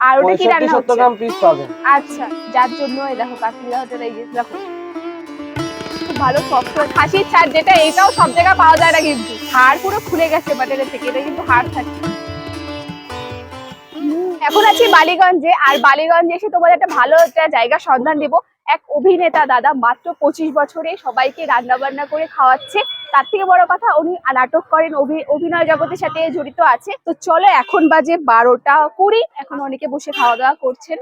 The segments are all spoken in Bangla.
আর ওটা কি রান্না হচ্ছে? 70 গ্রাম পিস পাবেন আচ্ছা যার জন্য এই দেখো কাকিলা হোটেল এই যে দেখো। ভালো সফট খাসির ছাড় যেটা এটাও সব জায়গায় পাওয়া যায় না কিন্তু। হাড় পুরো খুলে গেছে বাটারের থেকে এটা কিন্তু হাড় থাকে। এখন আছি বালিগঞ্জে আর বালিগঞ্জে এসে তোমাদের একটা ভালো একটা জায়গা সন্ধান দেব। এক অভিনেতা দাদা মাত্র পঁচিশ বছরে সবাইকে রান্না বান্না করে খাওয়াচ্ছে। তার থেকে বড় কথা উনি নাটক করেন, অভি- অভিনয় জগতের সাথে জড়িত আছে। তো চলো এখন বাজে বারোটা কুড়ি, এখন অনেকে বসে খাওয়া দাওয়া করছেন।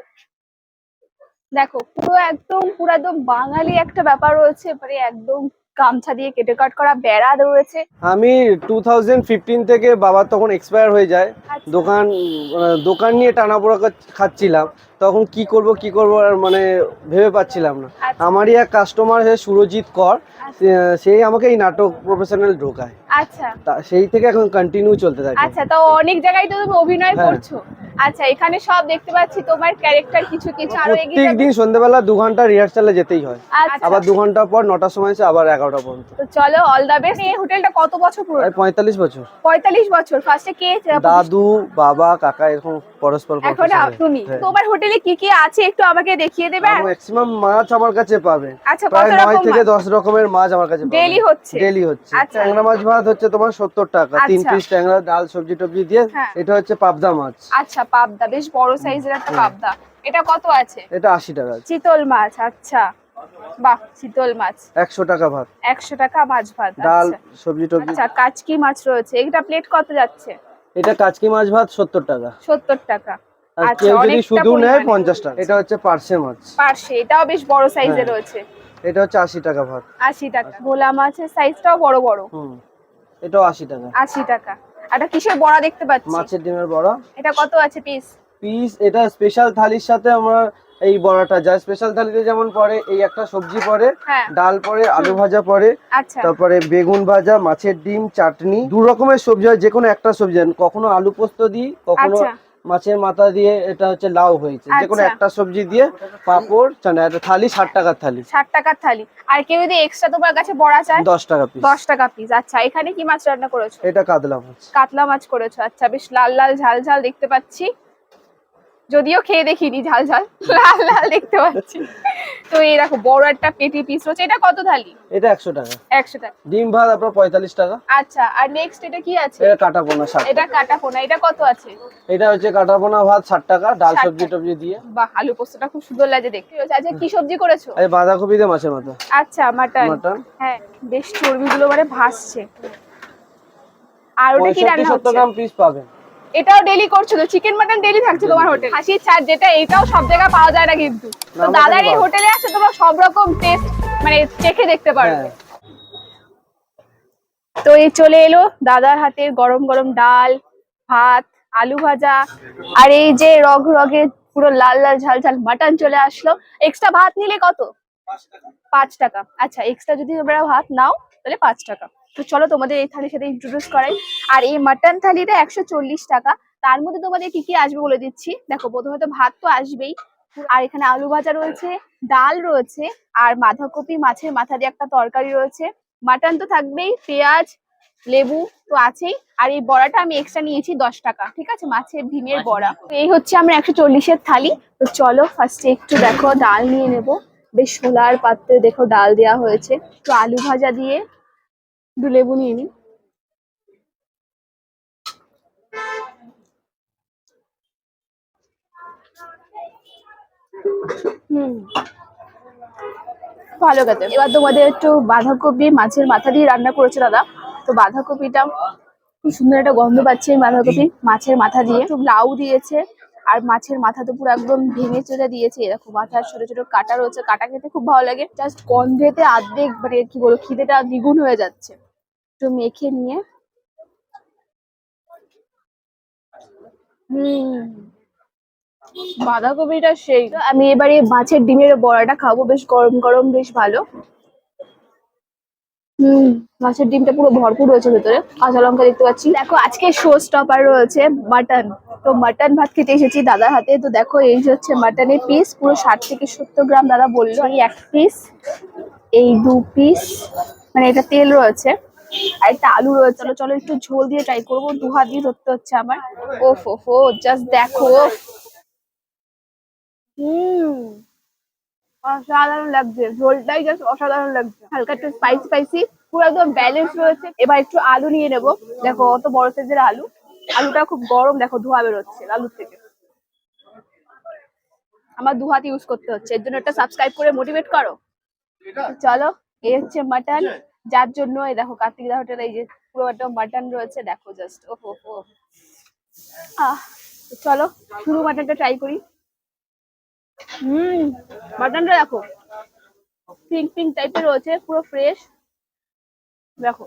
দেখো, পুরো একদম পুরো একদম বাঙালি একটা ব্যাপার রয়েছে মানে একদম গামছা দিয়ে কেটে কাট করা বেড়া রয়েছে। আমি টু থেকে বাবা তখন এক্সপায়ার হয়ে যায়। আচ্ছা। দোকান দোকান নিয়ে টানাপোড়া কর- খাচ্ছিলাম। তখন কি করব কি করব আর মানে ভেবে পাচ্ছিলাম না। আচ্ছা। আমারই এক কাস্টমার হয়ে সুরজিৎ কর সে- সেই আমাকে এই নাটক প্রফেশনাল ঢোকায়। আচ্ছা। সেই থেকে এখন কন্টিনিউ চলতে থাকে। আচ্ছা তো অনেক জায়গায় তো তুমি অভিনয় হ্যাঁ। করছ। আচ্ছা এখানে সব দেখতে পাচ্ছি তোমার ক্যারেক্টার কিছু কিছু আরও এগিয়ে প্রত্যেক যাবে। দিন সন্ধ্যেবেলা দু ঘণ্টা রিহার্সালে যেতেই হয়। আচ্ছা। আবার দু ঘণ্টা পর নটার সময় এসে আবার এগারোটা পর্যন্ত। তো চলো অল দা বেস্ট এই হোটেলটা কত বছর পুরো প্রায় পঁয়তাল্লিশ বছর। পঁয়তাল্লিশ বছর। ফার্স্টে কে দাদু বাবা কাকা এরকম পরস্পর এখন তুমি। তোমার হোটেলে কি কি আছে? একটু আমাকে দেখিয়ে দেবে? ম্যাক্সিমাম মাছ আমার কাছে পাবে। আচ্ছা কত রকম থেকে দশ রকমের মাছ আমার কাছে পাবে। ডেইলি হচ্ছে? ডেলি হচ্ছে। আচ্ছা। ট্যাংরা মাছ ভাত হচ্ছে তোমার সত্তর টাকা। তিন আচ্ছা। পিস ট্যাংরা ডাল সবজি টবজি দিয়ে হ্যাঁ। এটা হচ্ছে পাবদা মাছ। আচ্ছা পাবদা বেশ বড় সাইজের একটা পাবদা। এটা কত আছে? এটা আশি টাকা চিতল মাছ আচ্ছা। বাহ চিতল মাছ। একশো টাকা ভাত। একশো টাকা মাছ ভাত ডাল আচ্ছা। সবজি টবজি। আচ্ছা কাচকি মাছ রয়েছে। এটা প্লেট কত যাচ্ছে? এটা কাচকি মাছ ভাত সত্তর টাকা। সত্তর টাকা। আর আচ্ছা, কেউ যদি শুধু নেয় পরিমাণে। পঞ্চাশ টাকা। এটা হচ্ছে পার্সে মাছ। পার্শে এটাও বেশ বড় সাইজের হ্যাঁ। রয়েছে। এটা হচ্ছে আশি টাকা ভাত। আশি টাকা। ভোলা মাছের সাইজটাও বড় বড়। হুম। এটাও আশি টাকা। আশি টাকা। একটা কিসের বড়া দেখতে পাচ্ছি? মাছের ডিমের বড়া। এটা কত আছে পিস পিস এটা স্পেশাল থালির সাথে আমরা এই বড়াটা যা স্পেশাল থালিতে যেমন পরে এই একটা সবজি পরে হ্যাঁ। ডাল পরে আলু ভাজা পরে আচ্ছা। তারপরে বেগুন ভাজা মাছের ডিম চাটনি দু রকমের সবজি হয় যে কোনো একটা সবজি কখনো আলু পোস্ত দিই কখনো আচ্ছা। মাছের মাথা দিয়ে এটা হচ্ছে লাউ হয়েছে। যে কোনো আচ্ছা। একটা সবজি দিয়ে পাপড় চানা একটা থালি ষাট টাকার থালি। ষাট টাকার থালি। আর কেউ যদি এক্সট্রা তোমার কাছে বড়া চায়? দশ টাকা পিস দশ টাকা পিস আচ্ছা এখানে কি মাছ রান্না করেছ? এটা কাতলা মাছ। কাতলা মাছ করেছ। আচ্ছা বেশ লাল লাল ঝাল ঝাল দেখতে পাচ্ছি। যদিও খেয়ে দেখিনি ঝাল ঝাল লাল লাল দেখতে পাচ্ছি। তো এই দেখো বড় একটা পেটি পিস রয়েছে। এটা কত থালি? এটা একশো টাকা। একশো টাকা। ডিম ভাত আপনার পঁয়তাল্লিশ টাকা। আচ্ছা আর নেক্সট এটা কি আছে? এটা কাটা পোনা ষাট এটা কাটা পোনা এটা কত আছে? এটা হচ্ছে কাটা পোনা ভাত ষাট টাকা ডাল সবজি। টবজি দিয়ে। বাহ আলু পোস্তটা খুব সুন্দর লাগে দেখতে। আচ্ছা কি সবজি করেছ? এই বাঁধাকপি দিয়ে মাছের মাথা। আচ্ছা মাটন। মাটন। হ্যাঁ বেশ চর্বিগুলো মানে ভাসছে। আর ওটা কি রান্না হচ্ছে? গ্রাম পিস পাবেন। এটাও ডেলি করছ তো? চিকেন মাটন ডেলি থাকছে তোমার হোটেল খাসির ছাড় যেটা এটাও সব জায়গায় পাওয়া যায় না কিন্তু। তো দাদার এই হোটেলে আসে তোমরা সব রকম টেস্ট মানে চেখে দেখতে পারবে হ্যাঁ। তো এই চলে এলো দাদার হাতের গরম গরম ডাল ভাত আলু ভাজা আর এই যে রগ রগে পুরো লাল লাল ঝাল ঝাল মাটন চলে আসলো। এক্সট্রা ভাত নিলে কত? পাঁচ টাকা। আচ্ছা এক্সট্রা যদি তোমরা ভাত নাও তাহলে পাঁচ টাকা। তো চলো তোমাদের এই থালির সাথে ইন্ট্রোডিউস করাই। আর এই মাটন থালিটা একশো চল্লিশ টাকা। তার মধ্যে তোমাদের কি কি আসবে বলে দিচ্ছি। দেখো প্রথমে তো ভাত তো আসবেই। আর এখানে আলু ভাজা রয়েছে ডাল রয়েছে আর বাঁধাকপি মাছের মাথা দিয়ে একটা তরকারি রয়েছে। মাটন তো থাকবেই পেঁয়াজ লেবু তো আছেই। আর এই বড়াটা আমি এক্সট্রা নিয়েছি দশ টাকা ঠিক আছে? মাছের ডিমের বড়া। তো এই হচ্ছে আমরা একশো চল্লিশের থালি। তো চলো ফার্স্টে একটু দেখো ডাল নিয়ে নেব। বেশ সোলার পাত্রে দেখো ডাল দেওয়া হয়েছে। তো আলু ভাজা দিয়ে একটু লেবু নিয়ে হুম। ভালো খেতে। এবার তোমাদের একটু বাঁধাকপি মাছের মাথা দিয়ে রান্না করেছে দাদা। তো বাঁধাকপিটা খুব সুন্দর একটা গন্ধ পাচ্ছে এই বাঁধাকপি মাছের মাথা দিয়ে। লাউ দিয়েছে আর মাছের মাথা তো পুরো একদম ভেঙে চলে দিয়েছে। এরকম মাথার ছোট ছোট কাটা রয়েছে। কাটা খেতে খুব ভালো লাগে। জাস্ট গন্ধেতে আর্ধেক মানে কি বলব, খিদেটা দ্বিগুণ হয়ে যাচ্ছে। একটু মেখে নিয়ে। হুম। বাঁধাকপিটা সেই। আমি এবারে মাছের ডিমের বড়াটা খাব বেশ গরম গরম বেশ ভালো। হুম মাছের ডিমটা পুরো ভরপুর রয়েছে ভেতরে। কাঁচা লঙ্কা দেখতে পাচ্ছি। দেখো আজকে শো স্টপার রয়েছে মাটন। তো মাটন ভাত খেতে এসেছি দাদার হাতে। তো দেখো এই যে হচ্ছে মাটনের পিস পুরো ষাট থেকে সত্তর গ্রাম দাদা বলল। এই এক পিস এই দু পিস মানে এটা তেল রয়েছে। আর একটা আলু রয়েছে। চলো চলো একটু ঝোল দিয়ে ট্রাই করব। দু হাত দিয়ে ধরতে হচ্ছে আমার। ওফ ওফ ও জাস্ট দেখো হুম অসাধারণ লাগছে। ঝোলটাই জাস্ট অসাধারণ লাগছে। হালকা একটু স্পাইসি স্পাইসি পুরো একদম ব্যালেন্স রয়েছে। এবার একটু আলু নিয়ে নেব। দেখো অত বড় সাইজের আলু। আলুটা খুব গরম দেখো ধোয়া বেরোচ্ছে আলুর থেকে। আমার দু হাত ইউজ করতে হচ্ছে। এর জন্য একটা সাবস্ক্রাইব করে মোটিভেট করো। চলো এই হচ্ছে মাটন যার জন্য এই দেখো কার্তিক দা হোটেল এই যে পুরো একটা মাটন রয়েছে, দেখো জাস্ট ও হো হো আহ, চলো, শুরু মাটনটা ট্রাই করি। হুম মাটনটা দেখো পিঙ্ক পিঙ্ক টাইপের রয়েছে, পুরো ফ্রেশ দেখো,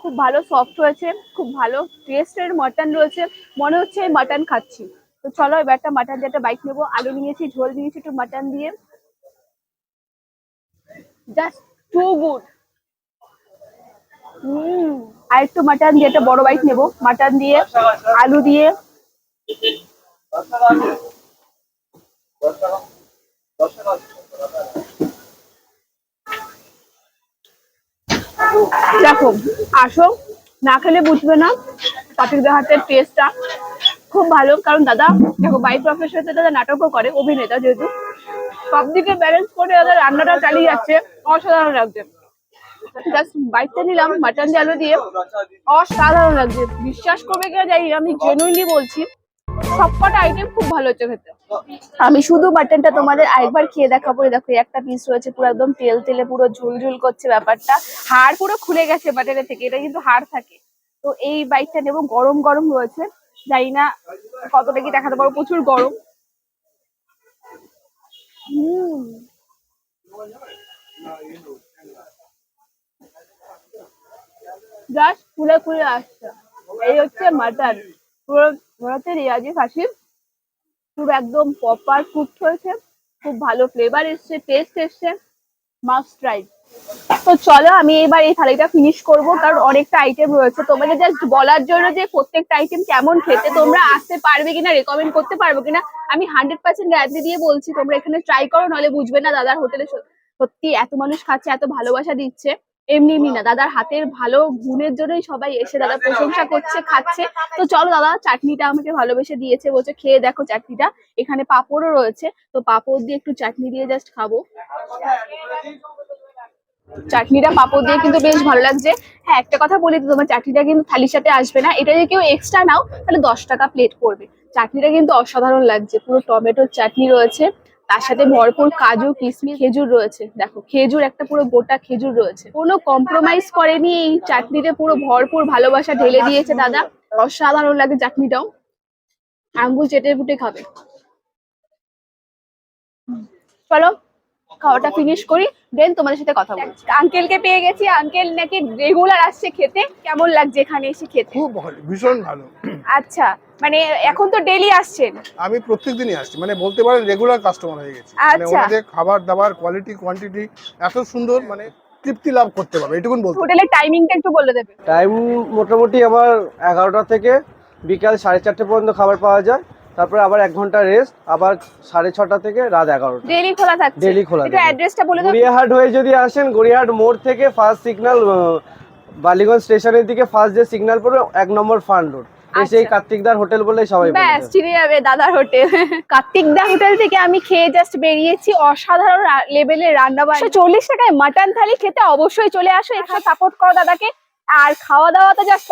খুব ভালো সফট হয়েছে খুব ভালো টেস্টের মাটন রয়েছে। মনে হচ্ছে মাটন খাচ্ছি। তো চলো, এবার একটা মাটন দিয়ে একটা বাইক নেব। আলু নিয়েছি, ঝোল নিয়েছি, একটু মাটন দিয়ে। জাস্ট টু গুড হুম আর একটু মাটন দিয়ে একটা বড় বাইক নেব। মাটন দিয়ে, আলু দিয়ে। দেখো, আসো। না খেলে বুঝবে না। পাটির হাতের টেস্টটা খুব ভালো। কারণ দাদা, দেখো বাই প্রফেশনে দাদা নাটকও করে, অভিনেতা যেহেতু। সব দিকে ব্যালেন্স করে দাদা রান্নাটা চালিয়ে যাচ্ছে। অসাধারণ লাগছে। জাস্ট বাইকটা নিলাম মাটন আলু দিয়ে। অসাধারণ লাগছে। বিশ্বাস করবে কিনা জানি আমি জেনুইনলি বলছি, সবকটা আইটেম খুব ভালো হচ্ছে খেতে। আমি শুধু মাটনটা তোমাদের আরেকবার খেয়ে দেখাবো। দেখো একটা পিস রয়েছে, পুরো একদম তেল তেলে পুরো ঝুল ঝুল করছে ব্যাপারটা। হাড় পুরো খুলে গেছে মাটনের থেকে, এটা কিন্তু হাড় থাকে। তো এই বাইকটা নেব, গরম গরম রয়েছে। জানি না কতটা কি দেখাতে পারব, প্রচুর গরম। হুম। জাস্ট ফুলে ফুলে আসছে। এই হচ্ছে মাটন পুরো হচ্ছে রিয়াজি খাসি পুরো একদম প্রপার কুক হয়েছে। খুব ভালো ফ্লেভার এসছে টেস্ট এসছে। মাস্ট ট্রাই তো চলো, আমি এবার এই থালিটা ফিনিশ করব, কারণ অনেকটা আইটেম রয়েছে। তোমাদের জাস্ট বলার জন্য যে প্রত্যেকটা আইটেম কেমন খেতে, তোমরা আসতে পারবে কিনা রেকমেন্ড করতে পারবে কিনা, আমি হান্ড্রেড পার্সেন্ট গ্যারান্টি দিয়ে বলছি, তোমরা এখানে ট্রাই করো, নাহলে বুঝবে না দাদার হোটেলে সত্যি এত মানুষ খাচ্ছে, এত ভালোবাসা দিচ্ছে। এমনি এমনি না, দাদার হাতের ভালো গুণের জন্যই সবাই এসে দাদা প্রশংসা করছে, খাচ্ছে। তো চলো দাদা, চাটনিটা আমাকে ভালোবেসে দিয়েছে, বলছে, খেয়ে দেখো চাটনিটা। এখানে পাঁপড়ও রয়েছে, তো পাঁপড় দিয়ে একটু চাটনি দিয়ে জাস্ট খাব। চাটনিটা পাঁপড় দিয়ে কিন্তু বেশ ভালো লাগছে। হ্যাঁ একটা কথা বলি তো, তোমার চাটনিটা কিন্তু থালির সাথে আসবে না। এটা যদি কেউ এক্সট্রা নাও, তাহলে দশ টাকা প্লেট পড়বে। চাটনিটা কিন্তু অসাধারণ লাগছে। পুরো টমেটোর চাটনি রয়েছে। তার সাথে ভরপুর কাজু কিশমিশ খেজুর রয়েছে। দেখো, খেজুর একটা পুরো গোটা খেজুর রয়েছে। কোনো কম্প্রোমাইজ করেনি এই চাটনিতে। পুরো ভরপুর ভালোবাসা ঢেলে দিয়েছে দাদা। অসাধারণ লাগে চাটনিটাও। আঙ্গুল চেটে ফুটে খাবে। চলো খাওয়াটা ফিনিশ করি দেন তোমাদের সাথে কথা বলছি আঙ্কেলকে পেয়ে গেছি আঙ্কেল নাকি রেগুলার আসছে খেতে কেমন লাগছে এখানে এসে খেতে? খুব ভালো ভীষণ ভালো। আচ্ছা মানে এখন তো ডেলি আসছেন। আমি প্রত্যেকদিনই আসছি মানে বলতে পারেন রেগুলার কাস্টমার হয়ে গেছি। মানে আচ্ছা। ওনাদের খাবার দাবার কোয়ালিটি কোয়ান্টিটি এত সুন্দর মানে তৃপ্তি লাভ করতে পারবে এটুকুন বলতে। হোটেলের টাইমিংটা একটু বলে দেবে। টাইম মোটামুটি আমার এগারোটা থেকে বিকাল সাড়ে চারটে পর্যন্ত খাবার পাওয়া যায়। তারপরে আবার এক ঘণ্টা রেস্ট আবার সাড়ে ছটা থেকে রাত এগারোটা। ডেলি খোলা Daily খোলা থাকে। অ্যাড্রেসটা বলে গড়িয়াহাট হয়ে যদি আসেন গড়িয়াহাট মোড় থেকে ফার্স্ট সিগন্যাল বালিগঞ্জ স্টেশনের দিকে ফার্স্ট যে সিগন্যাল পড়বে এক নম্বর ফান্ড রোড আচ্ছা। কার্তিকদার হোটেল বললেই সবাই ব্যাস চিনে যাবে দাদার হোটেল। হোটেল থেকে আমি খেয়ে জাস্ট বেরিয়েছি। অসাধারণ লেভেলের রান্না বান্না চল্লিশ টাকায় মাটন থালি খেতে অবশ্যই চলে আসো। এখানে সাপোর্ট করো দাদাকে। আর খাওয়া দাওয়া তো জাস্ট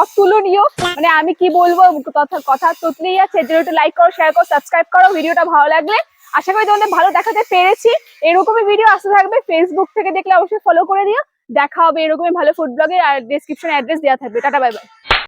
অতুলনীয়। মানে আমি কি বলব কথা কথা তুতলেই আছে। যে একটু লাইক করো শেয়ার করো সাবস্ক্রাইব করো, ভিডিওটা ভালো লাগলে। আশা করি তোমাদের ভালো দেখাতে পেরেছি। এরকমই ভিডিও আসতে থাকবে। ফেসবুক থেকে দেখলে অবশ্যই ফলো করে দিও। দেখা হবে এরকমই ভালো ফুড ব্লগে আর ডিসক্রিপশন অ্যাড্রেস দেওয়া থাকবে। Tata bye bye